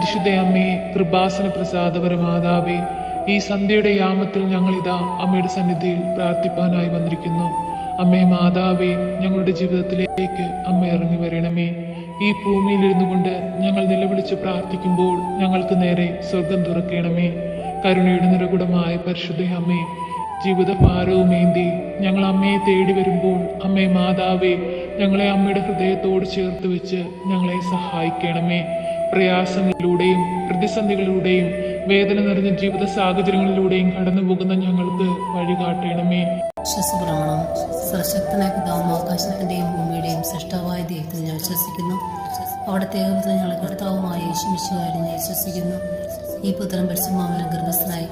പരിശുദ്ധ അമ്മേ കൃപാസന പ്രസാദപര മാതാവേ ഈ സന്ധ്യയുടെ യാമത്തിൽ ഞങ്ങളിതാ അമ്മയുടെ സന്നിധിയിൽ പ്രാർത്ഥിപ്പാനായി വന്നിരിക്കുന്നു. അമ്മേ മാതാവേ ഞങ്ങളുടെ ജീവിതത്തിലേക്ക് അമ്മ ഇറങ്ങി വരണമേ. ഈ ഭൂമിയിൽ ഇരുന്നു കൊണ്ട് ഞങ്ങൾ നിലവിളിച്ച് പ്രാർത്ഥിക്കുമ്പോൾ ഞങ്ങൾക്ക് നേരെ സ്വർഗം തുറക്കണമേ. കരുണയുടെ നിരകുടമായ പരിശുദ്ധ അമ്മേ ജീവിത ഞങ്ങൾ അമ്മയെ തേടി വരുമ്പോൾ അമ്മേ മാതാവേ ഞങ്ങളെ അമ്മയുടെ ഹൃദയത്തോട് ചേർത്ത് വെച്ച് ഞങ്ങളെ സഹായിക്കണമേ. പ്രയാസങ്ങളിലൂടെയും പ്രതിസന്ധികളിലൂടെയും വേദന നിറഞ്ഞ ജീവിത സാഹചര്യങ്ങളിലൂടെയും കടന്നു പോകുന്ന ഞങ്ങൾക്ക് വഴികാട്ടണമേ. വിശ്വസപ്രമാണം. സർശക്തനായ പിതാവും ആകാശത്തിന്റെയും ഭൂമിയുടെയും സൃഷ്ടവായ ദൈവത്തിൽ ഞാൻ വിശ്വസിക്കുന്നു. അവിടുത്തെ ഏകപുത്രൻ ഞങ്ങളെ കർത്താവുമായ യേശുമിശുകാരി ഞാൻ വിശ്വസിക്കുന്നു. ഈ പുത്രൻ പരിശുമാവനം ഗർഭസ്ഥനായി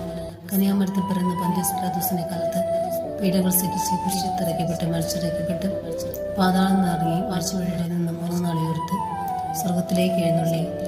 കനിയാമരത്തിൽ പിറന്ന പന്ത്യസ്പ്രാദോസിനെ കാലത്ത് പീഡകൾ സഹിച്ച് കുരിശിത്തിറക്കപ്പെട്ട് മരിച്ചിറക്കപ്പെട്ട് പാതാളം നിറങ്ങി മരിച്ചവരുടെ നിന്ന് മൂന്ന് നാളെ ഉയർത്ത് സ്വർഗത്തിലേക്ക് എഴുന്നള്ളി.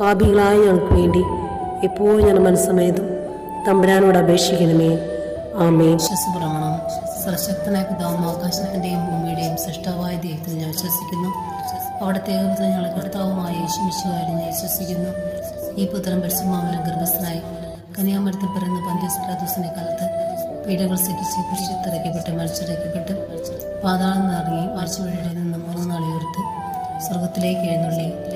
പാപികളായ ഞങ്ങൾക്ക് വേണ്ടി എപ്പോഴും ഞാൻ മനസ്സമേതും തമ്പുരാനോട് അപേക്ഷിക്കണമേ. ആമേ വിശ്വസപ്രമാണം. സർശക്തനായ പിതാവും ആകാശത്തിന്റെയും ഭൂമിയുടെയും സൃഷ്ടാവായ ദൈവത്തിൽ ഞാൻ വിശ്വസിക്കുന്നു. അവിടുത്തെ ഏകപുത്രൻ ഞങ്ങളെ കർത്താവുമായ വിശ്വകാരി ഞാൻ വിശ്വസിക്കുന്നു. ഈ പുത്രൻ പരിശുമാമനം ഗർഭസ്ഥനായി കന്യാമരത്തിൽ പിറന്ന പന്ത്യസ്പ്രാദോസിനെ കാലത്ത് പീഡകൾ സഹിച്ച് കുരിശത്തിറക്കപ്പെട്ട് മരിച്ചിറക്കപ്പെട്ട് പാതാളം നിറങ്ങി മരിച്ചവരുടെ നിന്ന് മൂന്ന് ഉയർത്ത് സ്വർഗത്തിലേക്ക് എഴുന്നള്ളി.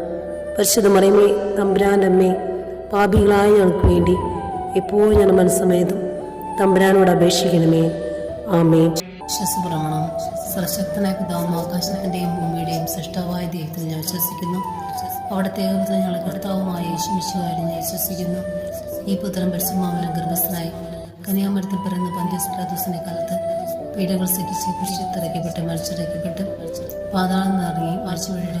പരിശുദ്ധ മറിയമേ തമ്പുരാന്റെ അമ്മേ പാപികളായ ഞങ്ങൾക്ക് വേണ്ടി എപ്പോഴും ഞാൻ മനസ്സമേതും തമ്പുരാനോട് അപേക്ഷിക്കണമേ. ആമേ വിശ്വസപ്രമാണം. സർശക്തനായ പിതാവും ആകാശത്തിന്റെയും ഭൂമിയുടെയും സൃഷ്ടവായ ദൈവത്തിൽ ഞാൻ വിശ്വസിക്കുന്നു. അവിടുത്തെ ഞങ്ങൾ കർത്താവുമായ യേശുമിശുകാരി ഞാൻ വിശ്വസിക്കുന്നു. ഈ പുത്രം പരിശുമാവനം ഗർഭസ്ഥനായി കന്യാമരത്തിൽ പിറന്ന പന്ത്യസ്പ്രാദോസിന്റെ കാലത്ത് പീഡകൾ സഹിച്ച് കുരിശിത്തിറക്കപ്പെട്ട് മരിച്ചിറക്കപ്പെട്ട് പാതാളം നിറങ്ങി ആഴ്ചവഴിയുടെ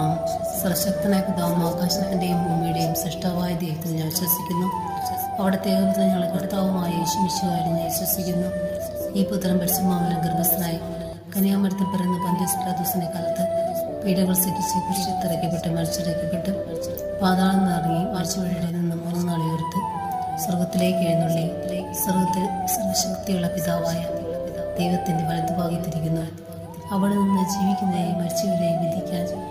സർശക്തനായ പിതാവും ആകാശത്തിന്റെയും ഭൂമിയുടെയും സൃഷ്ടാവായ ദൈവത്തിൽ ഞാൻ വിശ്വസിക്കുന്നു. അവിടുത്തെ ഏകപുത്രൻ ഞങ്ങളെ കർത്താവുമായ യേശുമിശുവായിരുന്നു ഞാൻ വിശ്വസിക്കുന്നു. ഈ പുത്രൻ പരിശുമാവിലും ഗർഭസ്ഥനായി കന്യാമരത്തിൽ പിറന്ന് പന്ത്യസ്പ്രാദൂസിനെ കാലത്ത് പീഡകൾ സഹിച്ച് കുരിശിത്തിറക്കപ്പെട്ട് മരിച്ചിറക്കപ്പെട്ട് പാതാളം നിറങ്ങി മരിച്ചവഴിയുടെ നിന്ന് മൂന്ന് നാളെ ഉയർത്ത് സ്വർഗത്തിലേക്ക് എഴുന്നള്ളി. സ്വർഗത്തിൽ സർവശക്തിയുള്ള പിതാവായ ദൈവത്തിന്റെ വലതുഭാഗത്തിരിക്കുന്നു. അവിടെ നിന്ന് ജീവിക്കുന്നതിനെയും മരിച്ചവരെയും വിധിക്കാൻ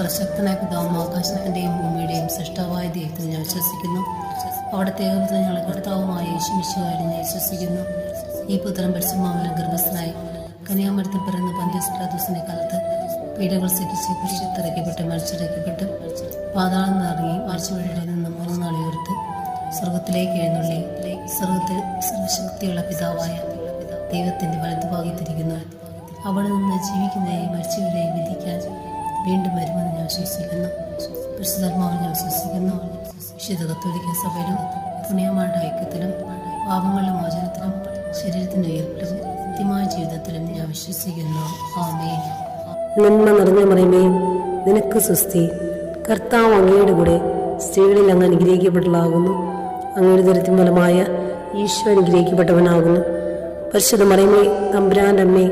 സർശക്തനായ പിതാവും ആകാശത്തിന്റെയും ഭൂമിയുടെയും സൃഷ്ടാവായ ദൈവത്തിൽ ഞാൻ വിശ്വസിക്കുന്നു. അവിടത്തെ ഏകപുത്രൻ ഞങ്ങളെ കർത്താവുമായ യേശുമിശുകാരും ഞാൻ വിശ്വസിക്കുന്നു. ഈ പുത്രൻ പരിശുമാവിലും ഗർഭസ്ഥനായി കന്യാമരത്തിൽ പിറന്ന പന്ത്യസ്പ്രാദൂസിനെ കാലത്ത് പീഡകൾ സഹിച്ച് കുരിശത്തിറക്കപ്പെട്ട് മരിച്ചിറക്കപ്പെട്ട് പാതാളം നിറങ്ങി മരിച്ചവഴിയുടെ നിന്ന് മൂന്ന് നാളിയോർത്ത് സ്വർഗത്തിലേക്ക് എഴുന്നള്ളി. സ്വർഗത്തിൽ സർവശക്തിയുള്ള പിതാവായ ദൈവത്തിന്റെ വലതുഭാഗത്തിരിക്കുന്നു അവിടെ നിന്ന് ജീവിക്കുന്നതിനെയും മരിച്ചവരെയും വിധിക്കാൻ വീണ്ടും വരുമെന്ന് ഞാൻ വിശ്വസിക്കുന്നു. പരിശുദ്ധർമാവ് ഞാൻ വിശ്വസിക്കുന്നു. വിശുദ്ധ കത്തോലിക്ക സഭയിലും പുണ്യമാരുടെ ഐക്യത്തിലും പാപങ്ങളുടെ മോചനത്തിലും ശരീരത്തിന് ഉയർപ്പിലും കൃത്യമായ ജീവിതത്തിലും ഞാൻ വിശ്വസിക്കുന്നു. ആമേ നന്മ നിറഞ്ഞ മറിയമേ നിനക്ക് സുസ്തി കർത്താവ് അങ്ങയുടെ കൂടെ സ്ത്രീകളിൽ അങ്ങ് അനുഗ്രഹിക്കപ്പെട്ടതാകുന്നു അങ്ങയുടെ ദരിദ്രം ഫലമായ ഈശോ അനുഗ്രഹിക്കപ്പെട്ടവനാകുന്നു. പരിശുദ്ധ മറിയമേ തമ്പുരാന്റെ അമ്മേ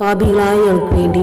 പാപികളായ ഞങ്ങൾക്ക് വേണ്ടി